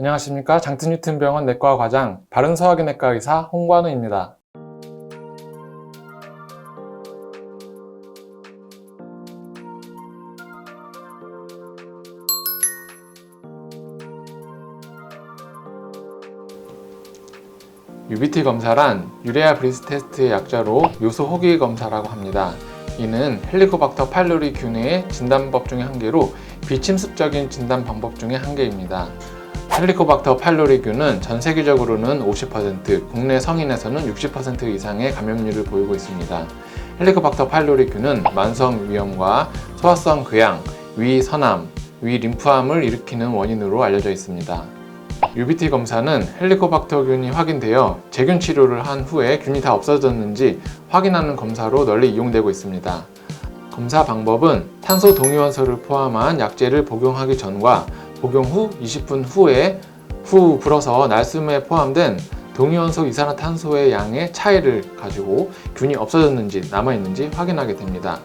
안녕하십니까 장트뉴튼병원 내과 과장 바른소화기내과 의사 홍관우입니다. UBT 검사란 유레아 브리스 테스트의 약자로 요소 호기 검사라고 합니다. 이는 헬리코박터 파일로리 균의 진단법 중의 한 개로 비침습적인 진단 방법 중의 한 개입니다. 헬리코박터 파일로리균은 전 세계적으로는 50%, 국내 성인에서는 60% 이상의 감염률을 보이고 있습니다. 헬리코박터 파일로리균은 만성 위염과 소화성 궤양, 위 선암, 위 림프암을 일으키는 원인으로 알려져 있습니다. UBT 검사는 헬리코박터균이 확인되어 재균 치료를 한 후에 균이 다 없어졌는지 확인하는 검사로 널리 이용되고 있습니다. 검사 방법은 탄소 동위원소를 포함한 약제를 복용하기 전과 복용 후 20분 후에 후 불어서 날숨에 포함된 동위원소 이산화탄소의 양의 차이를 가지고 균이 없어졌는지 남아있는지 확인하게 됩니다.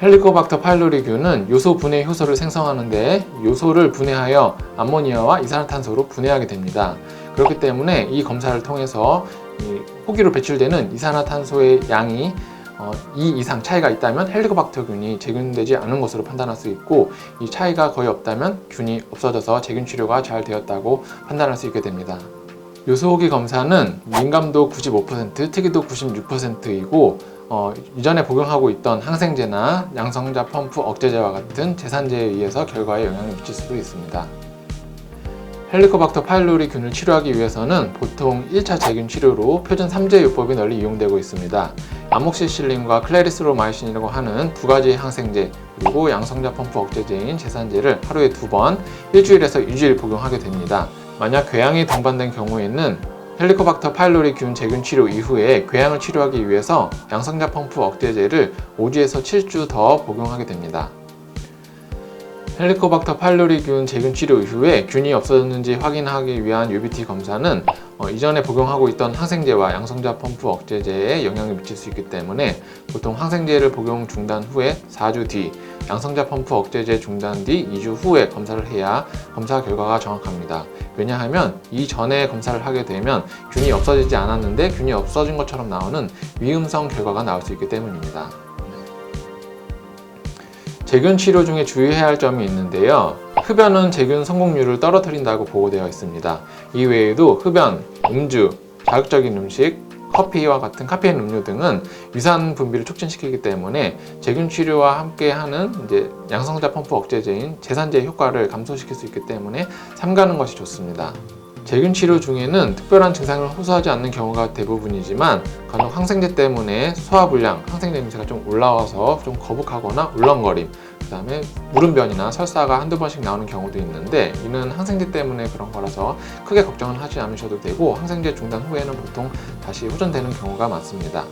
헬리코박터 파일로리균은 요소 분해 효소를 생성하는데 요소를 분해하여 암모니아와 이산화탄소로 분해하게 됩니다. 그렇기 때문에 이 검사를 통해서 이 호기로 배출되는 이산화탄소의 양이 어, 2 이상 차이가 있다면 헬리코박터균이 재균되지 않은 것으로 판단할 수 있고 이 차이가 거의 없다면 균이 없어져서 재균 치료가 잘 되었다고 판단할 수 있게 됩니다. 요소호기 검사는 민감도 95%, 특이도 96%이고 어, 이전에 복용하고 있던 항생제나 양성자 펌프 억제제와 같은 제산제에 의해서 결과에 영향을 미칠 수도 있습니다. 헬리코박터 파일로리 균을 치료하기 위해서는 보통 1차 재균 치료로 표준 3제 요법이 널리 이용되고 있습니다. 아목시실린과 클레리스로마이신이라고 하는 두 가지 항생제 그리고 양성자 펌프 억제제인 제산제를 하루에 두 번 일주일에서 2주일 복용하게 됩니다. 만약 궤양이 동반된 경우에는 헬리코박터 파일로리 균 재균 치료 이후에 궤양을 치료하기 위해서 양성자 펌프 억제제를 5주에서 7주 더 복용하게 됩니다. 헬리코박터 파일로리균 재균 치료 이후에 균이 없어졌는지 확인하기 위한 UBT 검사는 어, 이전에 복용하고 있던 항생제와 양성자 펌프 억제제에 영향을 미칠 수 있기 때문에 보통 항생제를 복용 중단 후에 4주 뒤, 양성자 펌프 억제제 중단 뒤 2주 후에 검사를 해야 검사 결과가 정확합니다. 왜냐하면 이전에 검사를 하게 되면 균이 없어지지 않았는데 균이 없어진 것처럼 나오는 위음성 결과가 나올 수 있기 때문입니다. 재균 치료 중에 주의해야 할 점이 있는데요. 흡연은 재균 성공률을 떨어뜨린다고 보고되어 있습니다. 이외에도 흡연, 음주, 자극적인 음식, 커피와 같은 카페인 음료 등은 위산 분비를 촉진시키기 때문에 재균 치료와 함께 하는 이제 양성자 펌프 억제제인 제산제의 효과를 감소시킬 수 있기 때문에 삼가는 것이 좋습니다. 재균 치료 중에는 특별한 증상을 호소하지 않는 경우가 대부분이지만 간혹 항생제 때문에 소화불량, 항생제 냄새가 좀 올라와서 좀 거북하거나 울렁거림, 그 다음에 무름변이나 설사가 한두 번씩 나오는 경우도 있는데 이는 항생제 때문에 그런 거라서 크게 걱정은 하지 않으셔도 되고 항생제 중단 후에는 보통 다시 호전되는 경우가 많습니다.